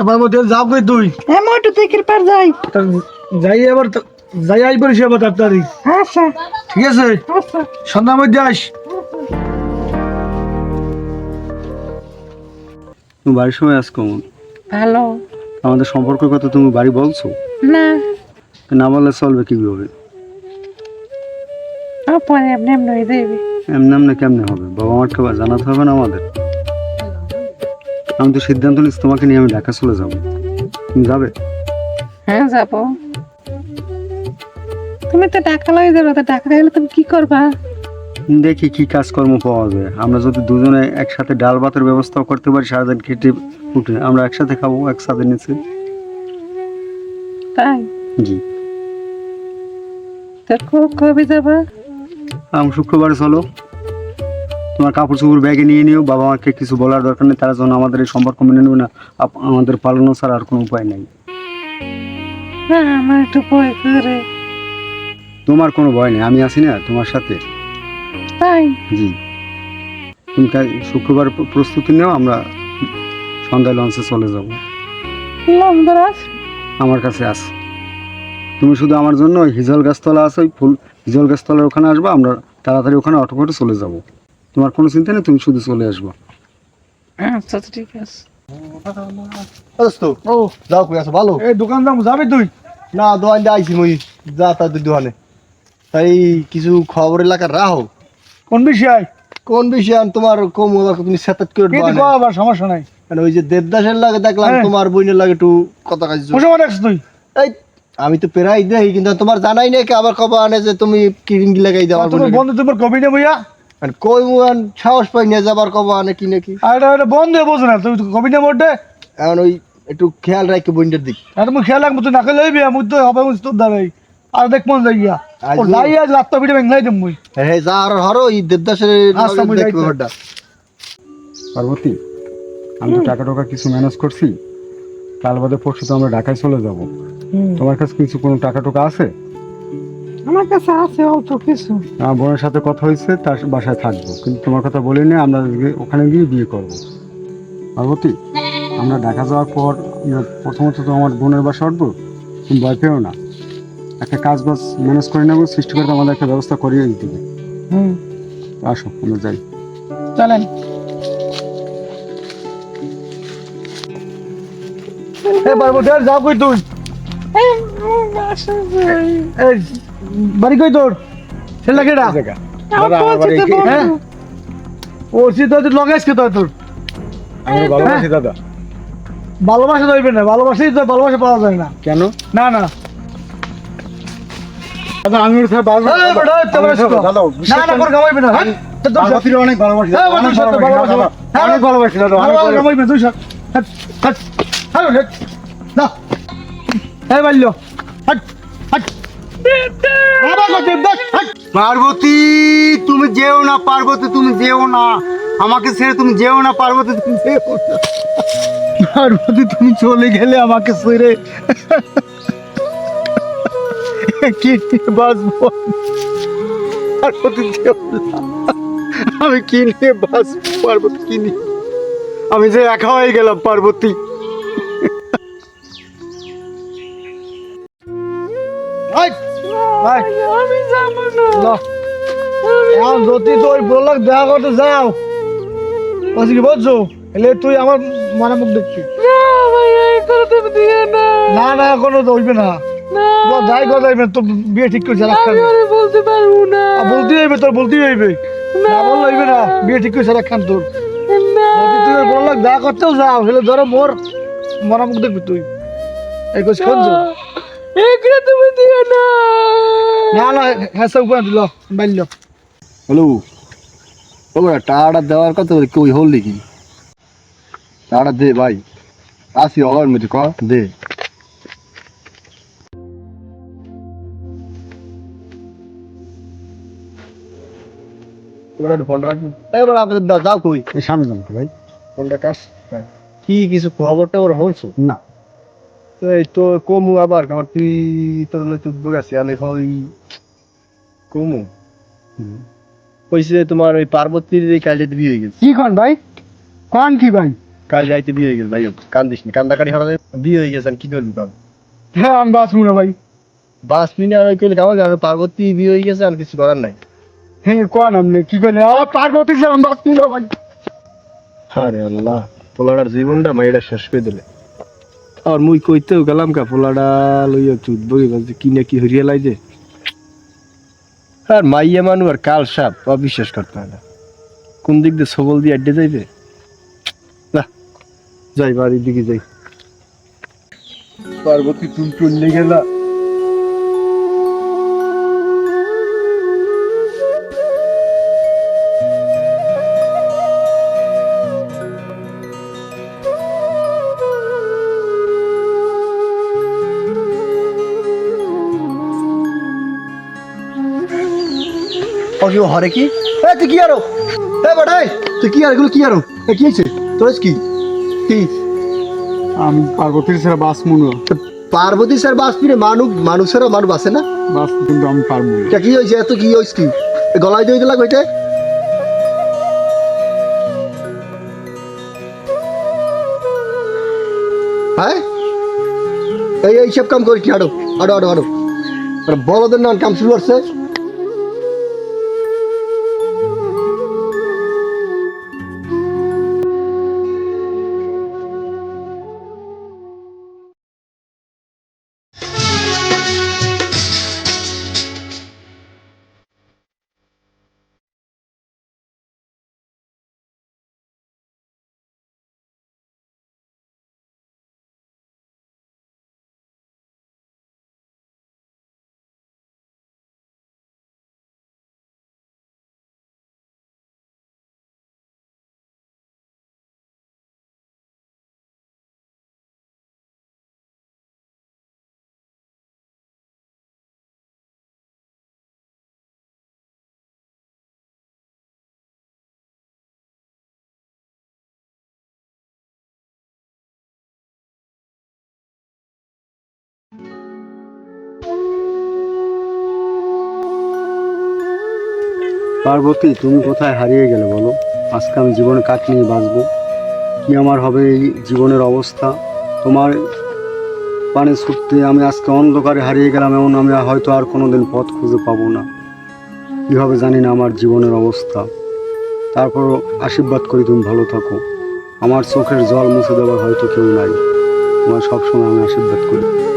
এবার মধ্যে যাও কই তুই? হ্যাঁ মোটু থেকে পার যাই। যাই এবার যাই আই এবার তাড়াতাড়ি। আচ্ছা। ঠিক আছে? আচ্ছা। সন্ধ্যার মধ্যে আস তুমি বাড়ির সময় আস কেমন? ভালো। আমাদের সম্পর্কের কথা তুমি বাড়ি বলছো? না। না বললে চলবে কীভাবে? পরে আপনি এমনি হয়ে যাবে এমনি এমনি কেমনে হবে? বাবা মাকে বা জানাতে হবে না আমাদের। আমি তো সিদ্ধান্ত নিচ্ছি তোমাকে নিয়ে আমি ঢাকা চলে যাব। তুমি যাবে? হ্যাঁ যাব। তুমি তো টাকা লয়ে যাবে তো টাকা গেলে তুমি কি করবা? দেখি কি কাজকর্ম পাওয়া যায়। আমরা যদি দুজনে একসাথে ডাল ভাতের ব্যবস্থাও করতে পারি সারাদিন খেটে উঠে আমরা একসাথে খাব একসাথে নিচে। তাই? জি। তো খুব কবে যাবা? আমি শুক্রবারে চলো। তোমার কাপড় চোপড় ব্যাগে নিয়ে নিও বাবা মাকে কিছু বলার দরকার নেই তারা যেন আমাদের এই সম্পর্ক মেনে নেবে না। আমাদের পালানো ছাড়া আর কোনো উপায় নেই। আমার একটু ভয় করে। তোমার কোনো ভয় নেই আমি আছি না তোমার সাথে। তাই? জি। তুমি শুক্রবার প্রস্তুতি নেও আমরা সন্ধ্যায় লঞ্চে চলে যাব। আমার কাছে আস। তুমি শুধু আমার জন্য হিজল গাছতলা আছে ওই ফুল হিজল গাছতলার ওখানে আসবা আমরা তাড়াতাড়ি ওখানে অটো করে চলে যাব। তোমার কোনো চিন্তা নেই তুমি শুধু চলে আসব। আচ্ছা ঠিক আছে। ও। যাও কই আছো ভালো? এই দোকান দাম যাবি তুই? না দোকান দিয়ে আইছি মই যা তা তুই দোকানে। তাই কিছু খবর এলাকার রাহো? কোন বিষয়? কোন বিষয়? তোমার কম তুমি সেতাত করে দোকানে। আবার সমস্যা নাই। মানে ওই যে দেবদাসের লাগে দেখলাম হ্যাঁ। তোমার বইনের লাগে একটু কথা কাজ তুই? এই আমি তো প্রায় দেখি কিন্তু তোমার জানাই নাই কি আবার কবা আনে যে তুমি কিরিঙ্গি লাগাই দাও বন্ধু তোমার কবি নেই বইয়া? কই মুয়ান সাহস পাই না যাবার কবা আনে কি নাকি? আর এটা বন্ধ হয়ে বসে না তুই কবি নেই মোটে এখন ওই একটু খেয়াল রাখি বইনের দিক। আর তুমি খেয়াল রাখব তুই না খেলে লইবি আমি তো হবে তোর দাঁড়াই আর দেখ মন যাইয়া আজ লাত্তা পিঠে ভেঙলাই দেব মুই। হ্যাঁ যা আর হরো এই দেবদাসের আচ্ছা, লগে মুই দেখি যাইতে। ব্যাপারটা। পার্বতী আমি তো টাকা টাকা কিছু ম্যানেজ করছি। কাল বাদে পরশু তো আমরা ঢাকায় চলে যাব। তোমার কাছে কিছু কোনো টাকা টাকা আছে? আমার কাছে আছে অল্প কিছু। আমার বোনের সাথে কথা হয়েছে তার বাসায় থাকব। কিন্তু তোমার কথা বলিনি আমরা গিয়ে- ওখানে গিয়ে বিয়ে করব। পার্বতী আমরা ঢাকা যাওয়ার পর প্রথমত তো আমার বোনের বাসা উঠবো তুমি ভয় পেও না। একটা কাজ বাজ ম্যানেজ করে নেব সৃষ্টি করে আমাদের একটা ব্যবস্থা করিয়ে দিতে। হবে হুম। আসো আমরা যাই। চলেন। এ পার্বতী আর যাও কই তুই? এই বাড়ি কই তোর? ছেলে কেডা হ্যাঁ? ও সে তো লগাইস কে তোর তোর ভালোবাসি দাদা। ভালোবাসা ধরবে না ভালোবাসাই তো ভালোবাসা পাওয়া যায় না। কেন? না না। দাদা আমি ওর সাথে হ্যাঁ? অনেক ভালোবাসি অনেক ভালোবাসি। দাদা, বাল্য পার্বতী, তুমি যেও না, পার্বতী, তুমি যেও না। আমাকে ছেড়ে তুমি যেও না, পার্বতী, তুমি যেও না। পার্বতী, তুমি চলে গেলে আমাকে ছেড়ে। কি বাঁচবো পার্বতী, যেও না। আমি কি নিয়ে বাঁচবো? পার্বতী, কি নিয়ে? আমি যে একা হয়ে গেলাম, পার্বতী। আমি যাব না এখন যদি তোর বললাম দেখা করতে যাও বলছি কি বলছো এলে তুই আমার মানে মুখ দেখছি না করে না। এখনও তো না। না। যাই কথা হইবে তোর বিয়ে ঠিক করছে রাখ আমি আর বলতে পারব না। বলতেই হইবে তোর বলতেই হইবে। না। বললে হইবে না বিয়ে ঠিক করছে রাখ তোর। তুই বললাম দেখা করতেও যাও হেলে ধরো মোর মরা মুখ দেখবি তুই। এই কোচ খানছো এই তুমি দিও না। না না হ্যাঁ সব করে দিল বাইল হ্যালো ও টাকাটা দেওয়ার কথা কই হল দেখি। টাকাটা দে ভাই। আসি হওয়ার মধ্যে ক দে। যাও কই। সামনে যাব ভাই। ফোনটা কাজ কি কিছু খবরটা ওর হয়েছে? না। তো এই তো কমু আবার আমার তুই তো চুদ্দ গেছে আমি ওই কইছে তোমার ওই পার্বতীর এই কাজে বিয়ে হয়ে গেছে। কি কন ভাই? কন কি ভাই? কাল যাইতে বিয়ে হয়ে গেছে ভাই কান্দিস নি কান্দাকারি হবে বিয়ে হয়ে গেছে আর কি করবি তখন হ্যাঁ আমি বাঁচবো না ভাই। মিনিট আর ওই কইলে আমার গ্রামে পার্বতী বিয়ে হয়ে গেছে আর কিছু করার নাই। হ্যাঁ কোন আপনি কি করলেন আমার পার্বতী স্যার আমি বাঁচবো না ভাই। আরে আল্লাহ পোলাটার জীবনটা মাইটা শেষ করে দিলে। আর মুই কইতেও গেলাম কা পোলাটা লইয়া চুত বই বাজে কি না কি হরিয়া লাইছে? আর মাইয়া মানু আর কাল সাপ অবিশ্বাস করতে হয় না। কোন দিক দিয়ে সবল দিয়ে আড্ডে যাইবে? না, যাই বাড়ির দিকে যাই। পার্বতী তুমি নিয়ে গেলা। ওকে হরে কি এ তুই কি আরও এ বড়াই তুই কি আর এগুলো কি আরও এ কি হয়েছে তোর কি কি আমি পার্বতীর ছাড়া বাঁচবো না পার্বতী স্যার বাস ফিরে মানুষ মানুষেরও মানুষ আছে না বাঁচতে কিন্তু আমি পারব না। কি হয়েছে এত কি হয়েছে কি গলায় দিয়ে দিলা কইতে হ্যাঁ এই এই সব কাম করি কি আড়ো আড়ো আড়ো আর বড়দের নাম কাম শুরু করছে পার্বতী, তুমি কোথায় হারিয়ে গেলে বলো? আজকে আমি জীবনে কাট নিয়ে বাঁচবো? কি আমার হবে এই জীবনের অবস্থা? তোমার পানে ছুটতে আমি আজকে অন্ধকারে হারিয়ে গেলাম, এমন আমি হয়তো আর কোনো দিন পথ খুঁজে পাবো না। কীভাবে জানি না আমার জীবনের অবস্থা। তারপর আশীর্বাদ করি তুমি ভালো থাকো। আমার চোখের জল মুছে দেওয়ার হয়তো কেউ নাই। তোমার সবসময় আমি আশীর্বাদ করি।